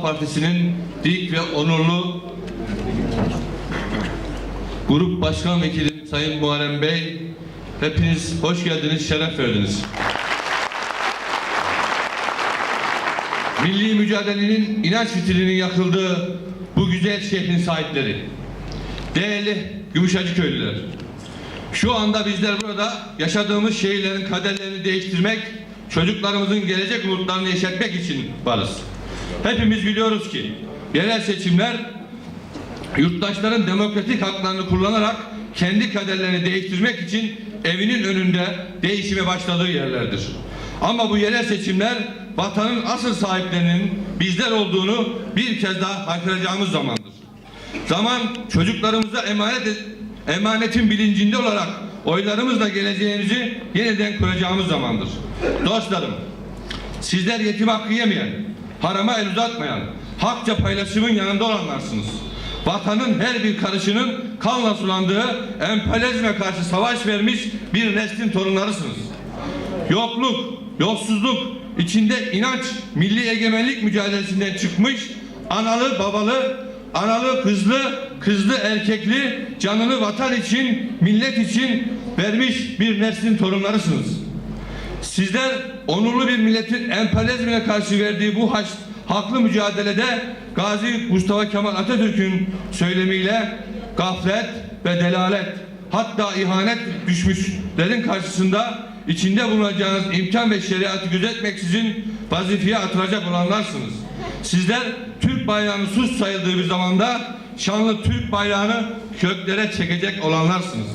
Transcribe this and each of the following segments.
Partisi'nin dik ve onurlu Grup Başkan Vekili Sayın Muharrem Bey, hepiniz hoş geldiniz, şeref verdiniz. Milli mücadelenin inanç fitilinin yakıldığı bu güzel şehrin sahipleri, değerli Gümüşhacı köylüler, şu anda bizler burada yaşadığımız şehirlerin kaderlerini değiştirmek, çocuklarımızın gelecek umutlarını yeşertmek için varız. Hepimiz biliyoruz ki yerel seçimler yurttaşların demokratik haklarını kullanarak kendi kaderlerini değiştirmek için evinin önünde değişime başladığı yerlerdir. Ama bu yerel seçimler vatanın asıl sahiplerinin bizler olduğunu bir kez daha haykıracağımız zamandır. Zaman çocuklarımıza emanet emanetin bilincinde olarak oylarımızla geleceğimizi yeniden kuracağımız zamandır. Dostlarım, sizler yetim hakkı yemeyen, harama el uzatmayan, hakça paylaşımın yanında olanlarsınız. Vatanın her bir karışının kanla sulandığı emperyalizme karşı savaş vermiş bir neslin torunlarısınız. Yokluk, yolsuzluk, içinde inanç, milli egemenlik mücadelesinden çıkmış, analı babalı, analı kızlı, kızlı erkekli, canını vatan için, millet için vermiş bir neslin torunlarısınız. Sizler onurlu bir milletin emperyalizmine karşı verdiği bu haç, haklı mücadelede Gazi Mustafa Kemal Atatürk'ün söylemiyle gaflet ve delalet hatta ihanet düşmüşlerin karşısında içinde bulunacağınız imkan ve şeriatı gözetmeksizin vazifeye atılacak olanlarsınız. Sizler Türk bayrağını sus sayıldığı bir zamanda şanlı Türk bayrağını köklere çekecek olanlarsınız.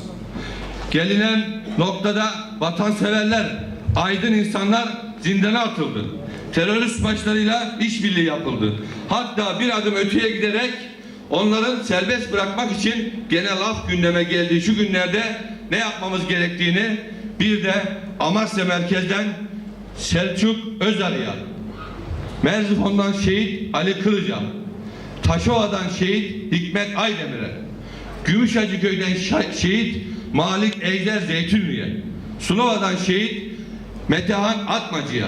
Gelinen noktada vatanseverler, aydın insanlar zindana atıldı. Terörist başlarıyla işbirliği yapıldı. Hatta bir adım öteye giderek onların serbest bırakmak için genel af gündeme geldiği şu günlerde ne yapmamız gerektiğini bir de Amasya merkezden Selçuk Özarı'ya, Merzifon'dan şehit Ali Kılıca, Taşova'dan şehit Hikmet Aydemir'e, Gümüşhacı köyden şehit Malik Ejder Zeytinli'ye, Sulova'dan şehit Metehan Atmacı'ya,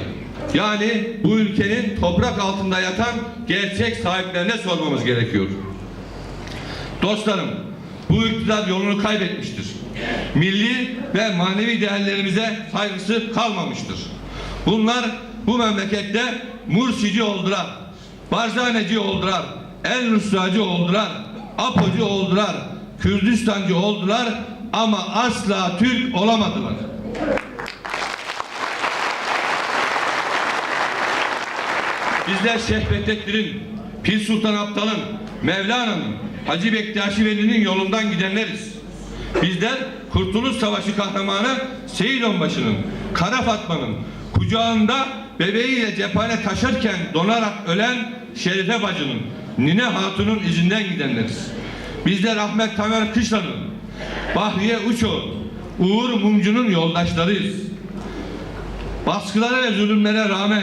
yani bu ülkenin toprak altında yatan gerçek sahiplerine sormamız gerekiyor. Dostlarım, bu iktidar yolunu kaybetmiştir. Milli ve manevi değerlerimize saygısı kalmamıştır. Bunlar bu memlekette Mursici oldular, Barzaneci oldular, El Nusracı oldular, Apocu oldular, Kürdistancı oldular ama asla Türk olamadılar. Bizler Şeyh Bedrettin'in, Pir Sultan Abdal'ın, Mevlana'nın, Hacı Bektaşi Veli'nin yolundan gidenleriz. Bizler Kurtuluş Savaşı kahramanı Seyit Onbaşı'nın, Kara Fatma'nın kucağında bebeğiyle cephane taşırken donarak ölen Şerife Bacı'nın, Nine Hatun'un izinden gidenleriz. Bizler Ahmet Tamer Kışla'nın, Bahriye Uçoğlu, Uğur Mumcu'nun yoldaşlarıyız baskılara ve zulümlere rağmen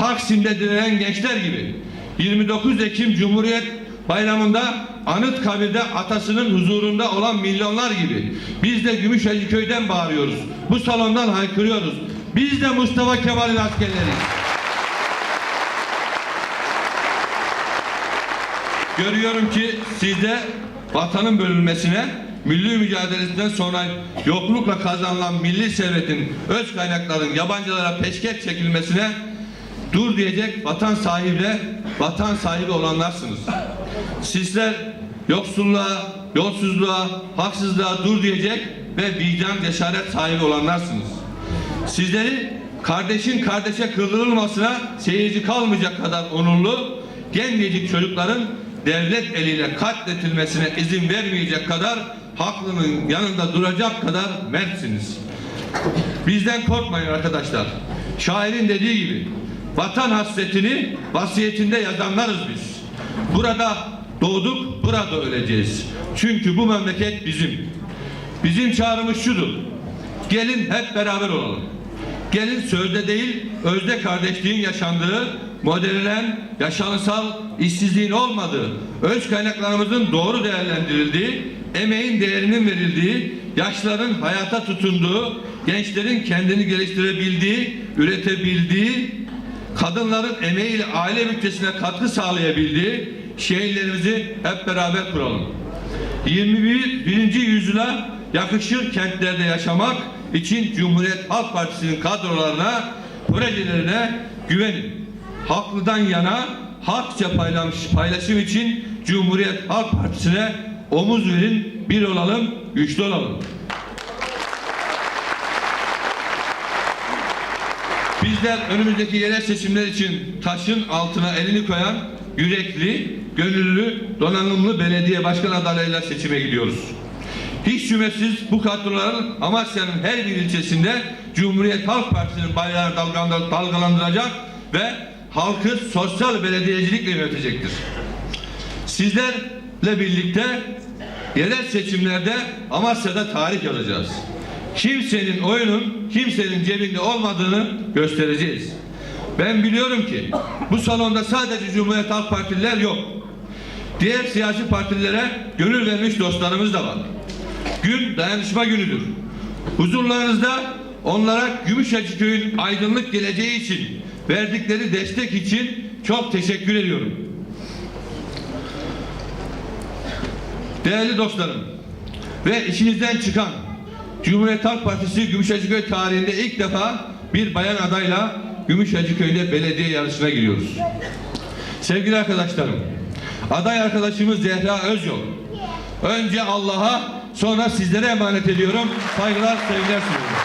Taksim'de direnen gençler gibi 29 Ekim Cumhuriyet Bayramı'nda Anıtkabir'de atasının huzurunda olan milyonlar gibi biz de Gümüşhacı köyden bağırıyoruz. Bu salondan haykırıyoruz. Biz de Mustafa Kemal'in askerleriyiz. Görüyorum ki sizde vatanın bölünmesine, milli mücadelesinden sonra yoklukla kazanılan milli servetin, öz kaynakların yabancılara peşkeş çekilmesine dur diyecek vatan sahibi, vatan sahibi olanlarsınız. Sizler yoksulluğa, yolsuzluğa, haksızlığa dur diyecek ve vicdan cesaret sahibi olanlarsınız. Sizleri kardeşin kardeşe kırdırılmasına seyirci kalmayacak kadar onurlu, gencecik çocukların devlet eliyle katletilmesine izin vermeyecek kadar haklının yanında duracak kadar mertsiniz. Bizden korkmayın arkadaşlar. Şairin dediği gibi vatan hasretini vasiyetinde yazanlarız biz. Burada doğduk, burada öleceğiz. Çünkü bu memleket bizim. Bizim çağrımız şudur. Gelin hep beraber olalım. Gelin sözde değil, özde kardeşliğin yaşandığı, modern, yaşamsal işsizliğin olmadığı, öz kaynaklarımızın doğru değerlendirildiği, emeğin değerinin verildiği, yaşların hayata tutunduğu, gençlerin kendini geliştirebildiği, üretebildiği, kadınların emeğiyle aile bütçesine katkı sağlayabildiği şehirlerimizi hep beraber kuralım. 21. birinci yüzyıla yakışır kentlerde yaşamak için Cumhuriyet Halk Partisi'nin kadrolarına, projelerine güvenin. Haklıdan yana paylaş, paylaşım için Cumhuriyet Halk Partisi'ne omuz verin, bir olalım, güçlü olalım. Bizler önümüzdeki yerel seçimler için taşın altına elini koyan yürekli, gönüllü, donanımlı belediye başkan adaylarıyla seçime gidiyoruz. Hiç şüphesiz bu kadroların Amasya'nın her bir ilçesinde Cumhuriyet Halk Partisi'nin dalgalandır- dalgalandıracak ve halkı sosyal belediyecilikle yönetecektir. Sizlerle birlikte yerel seçimlerde Amasya'da tarih yazacağız. Kimsenin oyunun kimsenin cebinde olmadığını göstereceğiz. Ben biliyorum ki bu salonda sadece Cumhuriyet Halk Partililer yok. Diğer siyasi partilere gönül vermiş dostlarımız da var. Gün dayanışma günüdür. Huzurlarınızda onlara Gümüşhacı Köy'ün aydınlık geleceği için verdikleri destek için çok teşekkür ediyorum. Değerli dostlarım ve işinizden çıkan Cumhuriyet Halk Partisi Gümüşhacıköy tarihinde ilk defa bir bayan adayla Gümüşhacıköy'de belediye yarışına giriyoruz. Sevgili arkadaşlarım, aday arkadaşımız Zehra Özyol. Önce Allah'a sonra sizlere emanet ediyorum. Saygılar, sevgiler sunuyorum.